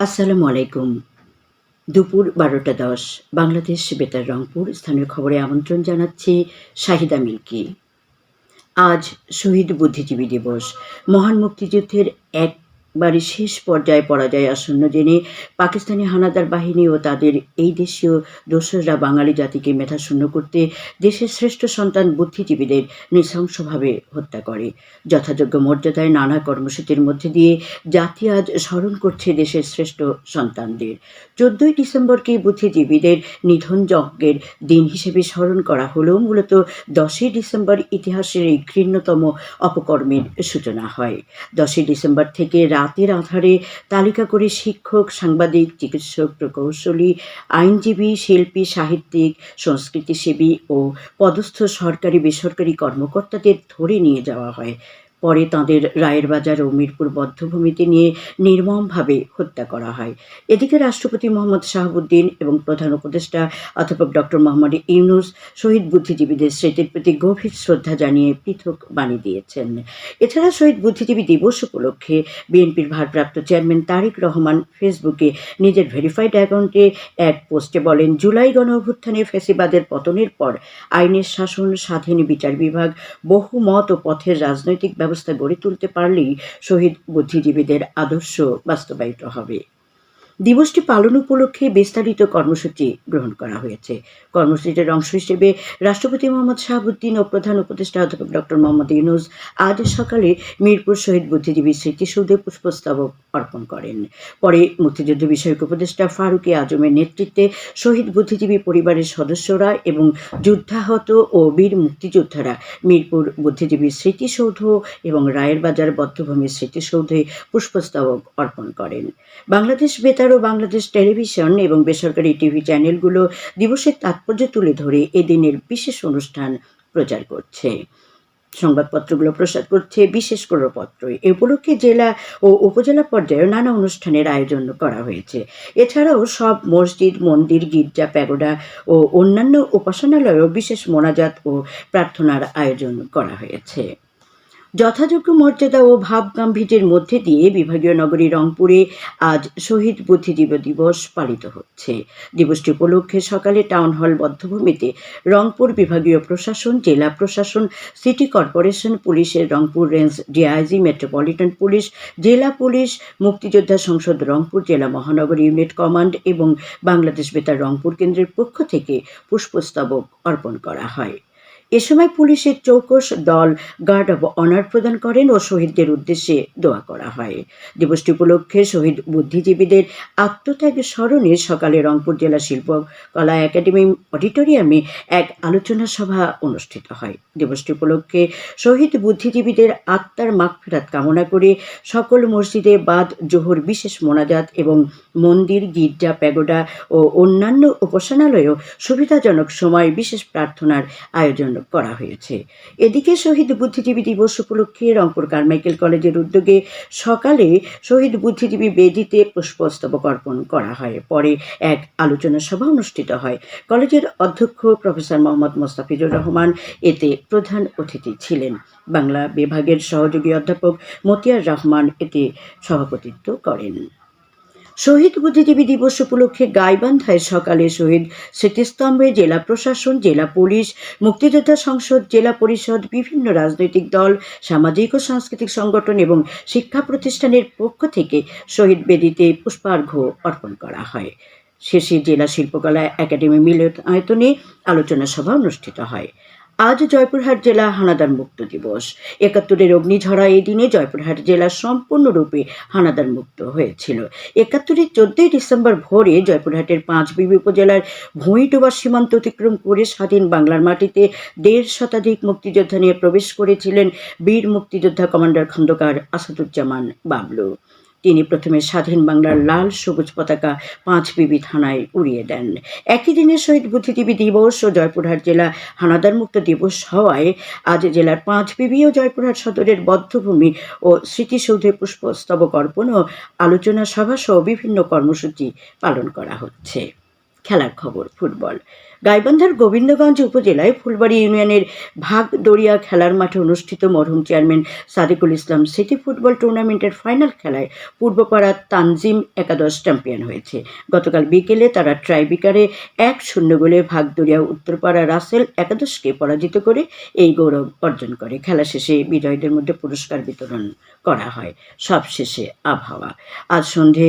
আসসালামু আলাইকুম। দুপুর বারোটা দশ। বাংলাদেশ, বেতার, রংপুর স্থানীয় খবরে আমন্ত্রণ জানাচ্ছি শাহিদা মিল্কি। আজ শহীদ বুদ্ধিজীবী দিবস। মহান মুক্তিযুদ্ধের একবারে শেষ পর্যায়ে পরাজয় আসন্ন জেনে পাকিস্তানি হানাদার বাহিনী ও তাদের এই দেশীয় দোসররা বাঙালি জাতিকে মেধাশূন্য করতে দেশের শ্রেষ্ঠ সন্তান বুদ্ধিজীবীদের নৃশংসভাবে হত্যা করে। যথাযোগ্য মর্যাদায় নানা কর্মসূচির মধ্যে দিয়ে জাতি আজ স্মরণ করছে দেশের শ্রেষ্ঠ সন্তানদের। চোদ্দই ডিসেম্বরকে বুদ্ধিজীবীদের নিধন যজ্ঞের দিন হিসেবে স্মরণ করা হলেও মূলত দশই ডিসেম্বর ইতিহাসের এই ঘৃণ্যতম অপকর্মের সূচনা হয়। দশই ডিসেম্বর থেকে রাতের আধারে তালিকা করে শিক্ষক, সাংবাদিক, চিকিৎসক, প্রকৌশলী, আইনজীবী, শিল্পী, সাহিত্যিক, সংস্কৃতিসেবী ও পদস্থ সরকারি বেসরকারি কর্মকর্তাদের ধরে নিয়ে যাওয়া হয়। পরে তাঁদের রায়ের বাজার ও মিরপুর বদ্ধভূমিতে নিয়ে নির্মমভাবে হত্যা করা হয়। এদিকে রাষ্ট্রপতি মোহাম্মদ শাহাবুদ্দিন এবং প্রধান উপদেষ্টা অধ্যাপক ডক্টর মোহাম্মদ ইউনুস শহীদ বুদ্ধিজীবীদের স্মৃতির প্রতি গভীর শ্রদ্ধা জানিয়ে পৃথক বাণী দিয়েছেন। এছাড়া শহীদ বুদ্ধিজীবী দিবস উপলক্ষে বিএনপির ভারপ্রাপ্ত চেয়ারম্যান তারেক রহমান ফেসবুকে নিজের ভেরিফাইড অ্যাকাউন্টে এক পোস্টে বলেন, জুলাই গণ অভ্যুত্থানে ফেসিবাদের পতনের পর আইনের শাসন, স্বাধীন বিচার বিভাগ বহু মত ও পথের রাজনৈতিক ব্যবস্থা গড়ে তুলতে পারলেই শহীদ বুদ্ধিজীবীদের আদর্শ বাস্তবায়িত হবে। দিবসটি পালন উপলক্ষে বিস্তারিত কর্মসূচি গ্রহণ করা হয়েছে। কর্মসূচির অংশ হিসেবে রাষ্ট্রপতি মোহাম্মদ শাহাবুদ্দিন ও প্রধান উপদেষ্টা অধ্যাপক ডক্টর মোহাম্মদ ইউনুস আজ সকালে মিরপুর শহীদ বুদ্ধিজীবী স্মৃতিসৌধে পুষ্পস্তবক অর্পণ করেন। পরে মুক্তিযুদ্ধ বিষয়ক উপদেষ্টা ফারুকি আজমের নেতৃত্বে শহীদ বুদ্ধিজীবী পরিবারের সদস্যরা এবং যুদ্ধাহত ও বীর মুক্তিযোদ্ধারা মিরপুর বুদ্ধিজীবী স্মৃতিসৌধ এবং রায়ের বাজার বদ্ধভূমি স্মৃতিসৌধে পুষ্পস্তবক অর্পণ করেন। বাংলাদেশ বেতার ও বাংলাদেশ টেলিভিশন এবং বেসরকারি টিভি চ্যানেলগুলো দিবসের তাৎপর্য তুলে ধরে এদিনের বিশেষ অনুষ্ঠান প্রচার করছে। সংবাদপত্রগুলো প্রসার করছে বিশেষ করপত্র এ উপলক্ষে জেলা ও উপজেলা পর্যায়ে নানা অনুষ্ঠানের আয়োজন করা হয়েছে। এছাড়াও সব মসজিদ, মন্দির, গির্জা, প্যাগোডা ও অন্যান্য উপাসনালয়েও বিশেষ মোনাজাত ও প্রার্থনার আয়োজন করা হয়েছে। যথাযোগ্য মর্যাদা ও ভাব গাম্ভীর্যের মধ্যে দিয়ে বিভাগীয় নগরী রংপুরে আজ শহীদ বুদ্ধিজীবী দিবস পালিত হচ্ছে। দিবসটি উপলক্ষে সকালে টাউন হল বদ্ধভূমিতে রংপুর বিভাগীয় প্রশাসন, জেলা প্রশাসন, সিটি কর্পোরেশন, পুলিশের Rangpur range DIG, metropolitan police, জেলা পুলিশ, মুক্তিযোদ্ধা সংসদ রংপুর, জেলা মহানগর ইউনিট কমান্ড এবং বাংলাদেশ বেতার রংপুর কেন্দ্রের পক্ষ থেকে পুষ্পস্তবক অর্পণ করা হয়। এ সময় পুলিশের চৌকস দল গার্ড অব অনার প্রদান করেন ও শহীদদের উদ্দেশ্যে দোয়া করা হয়। দিবসটি উপলক্ষে শহীদ বুদ্ধিজীবীদের আত্মত্যাগের স্মরণে সকালে রংপুর জেলা শিল্পকলা একাডেমি অডিটোরিয়ামে এক আলোচনা সভা অনুষ্ঠিত হয়। দিবসটি উপলক্ষে শহীদ বুদ্ধিজীবীদের আত্মার মাগফেরাত কামনা করে সকল মসজিদে বাদ, জোহর, বিশেষ মোনাজাত এবং মন্দির, গির্জা, প্যাগোডা ও অন্যান্য উপাসনালয়েও সুবিধাজনক সময় বিশেষ প্রার্থনার আয়োজন করা হয়েছে। এদিকে শহীদ বুদ্ধিজীবী দিবস উপলক্ষে রংপুর কারমাইকেল কলেজের উদ্যোগে সকালে শহীদ বুদ্ধিজীবী বেদিতে পুষ্পস্তবক অর্পণ করা হয়। পরে এক আলোচনা সভা অনুষ্ঠিত হয়। কলেজের অধ্যক্ষ প্রফেসর মোহাম্মদ মোস্তাফিজুর রহমান এতে প্রধান অতিথি ছিলেন। বাংলা বিভাগের সহযোগী অধ্যাপক মতিয়ার রহমান এতে সভাপতিত্ব করেন। শহীদ বুদ্ধিজীবী দিবস উপলক্ষে গাইবান্ধায় সকালে শহীদ স্মৃতিস্তম্ভে জেলা প্রশাসন, জেলা পুলিশ, মুক্তিযোদ্ধা সংসদ, জেলা পরিষদ, বিভিন্ন রাজনৈতিক দল, সামাজিক ও সাংস্কৃতিক সংগঠন এবং শিক্ষা প্রতিষ্ঠানের পক্ষ থেকে শহীদ বেদিতে পুষ্পার্ঘ্য অর্পণ করা হয়। শেষে জেলা শিল্পকলা একাডেমি মিলনায়তনে আলোচনা সভা অনুষ্ঠিত হয়। আজ জয়পুরহাট জেলা হানাদার মুক্ত দিবস। একাত্তরের অগ্নিঝরা এই দিনে জয়পুরহাট জেলা সম্পূর্ণরূপে হানাদার মুক্ত হয়েছিল। একাত্তরের চোদ্দই ডিসেম্বর ভোরে জয়পুরহাটের পাঁচবিবি উপজেলার ভুঁইডোবা সীমান্ত অতিক্রম করে স্বাধীন বাংলার মাটিতে দেড় শতাধিক মুক্তিযোদ্ধা নিয়ে প্রবেশ করেছিলেন বীর মুক্তিযোদ্ধা কমান্ডার খন্দকার আসাদুজ্জামান বাবলু। তিনি প্রথমে স্বাধীন বাংলার লাল সবুজ পতাকা পাঁচ বিবি থানায় উড়িয়ে দেন। একই দিনে শহীদ বুদ্ধিজীবী দিবস ও জয়পুরহাট জেলা হানাদার মুক্ত দিবস হওয়ায় আজ জেলার পাঁচ বিবি ও জয়পুরহাট সদরের বদ্ধভূমি ও স্মৃতিসৌধে পুষ্পস্তবক অর্পণ ও আলোচনা সভা সহ বিভিন্ন কর্মসূচি পালন করা হচ্ছে। খেলার খবর, ফুটবল। গাইবান্ধার গোবিন্দগঞ্জ উপজেলায় ফুলবাড়ি ইউনিয়নের ভাগদড়িয়া খেলার মাঠে অনুষ্ঠিত মরহুম chairman Sadikul Islam city football টুর্নামেন্টের ফাইনাল খেলায় পূর্বপাড়া তানজিম একাদশ চ্যাম্পিয়ন হয়েছে। গতকাল বিকেলে তারা ট্রাইবিকারে এক শূন্য গোলে ভাগদড়িয়া, উত্তরপাড়া রাসেল একাদশকে পরাজিত করে এই গৌরব অর্জন করে। খেলা শেষে বিজয়ীদের মধ্যে পুরস্কার বিতরণ করা হয়। সবশেষে আবহাওয়া। আজ সন্ধে